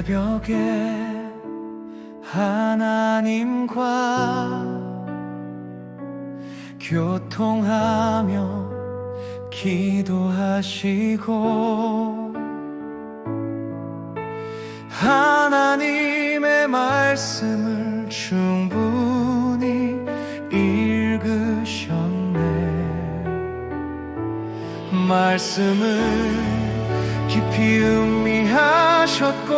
새벽에 하나님과 교통하며 기도하시고 하나님의 말씀을 충분히 읽으셨네. 말씀을 깊이 음미하 셨고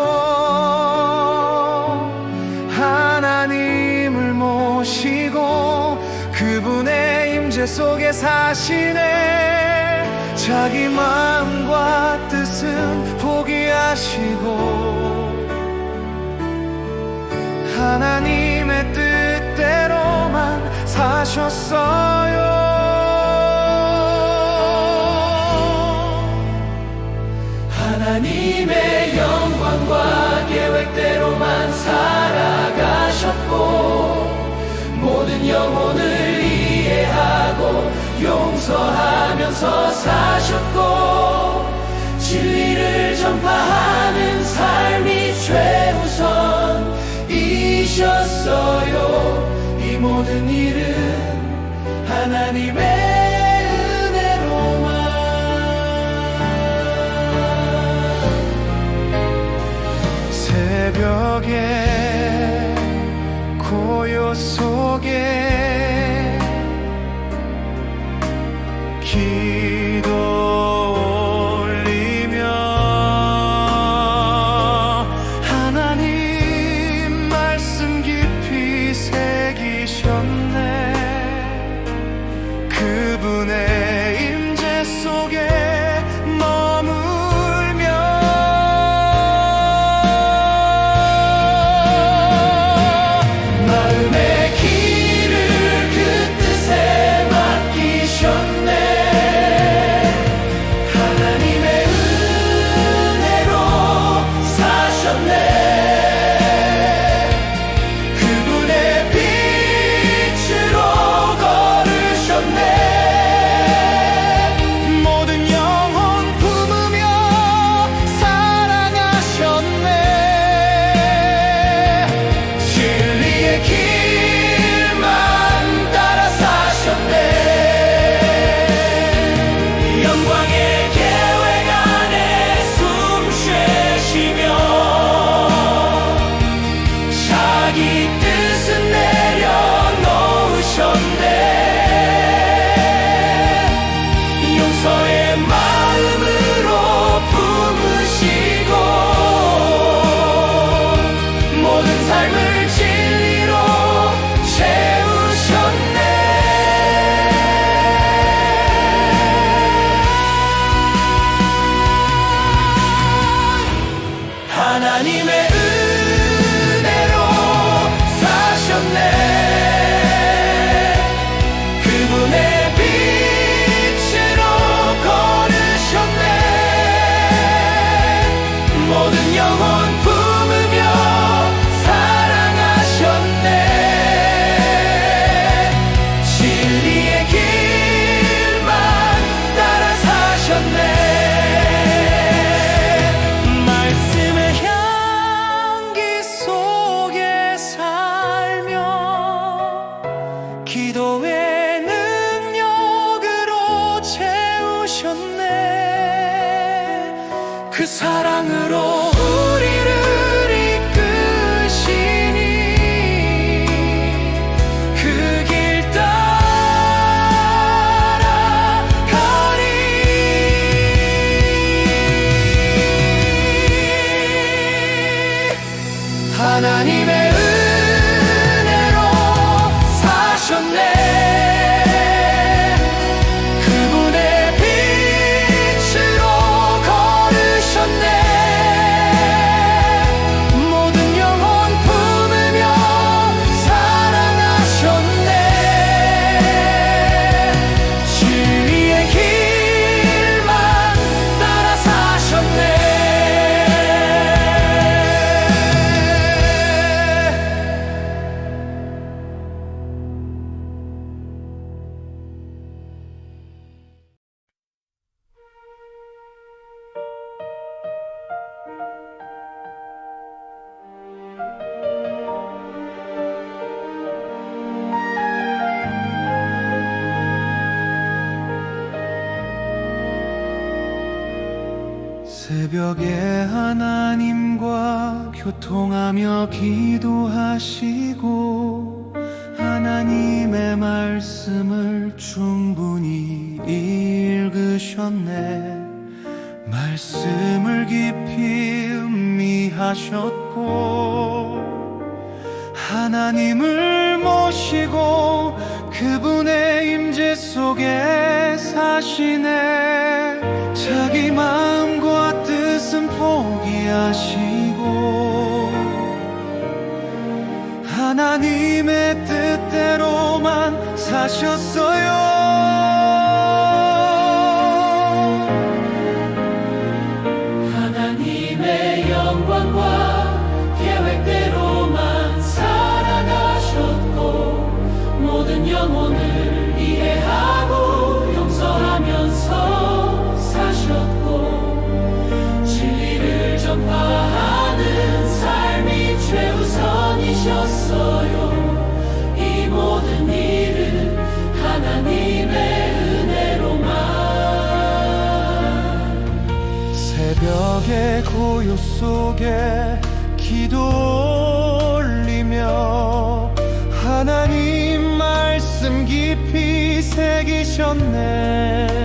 하나님을 모시고 그분의 임재 속에 사시네. 자기 마음과 뜻은 포기하시고 하나님의 뜻대로만 사셨어 영혼을 이해하고 용서하면서 사셨고 진리를 전파하는 삶이 최우선이셨어요. 이 모든 일은 하나님의 새벽에 하 그 사랑으로 우리를 이끄시니 그 길 따라 가리. 하나님의 새벽에 하나님과 교통하며 기도하시고 하나님의 말씀을 충분히 읽으셨네. 말씀을 깊이 음미하셨고 하나님을 모시고 그분의 임재 속에 사시네. 자기 마음 과 뜻은 포기하시고 하나님의 뜻대로만 사셨어요 새벽의 고요 속에 기도 올리며 하나님 말씀 깊이 새기셨네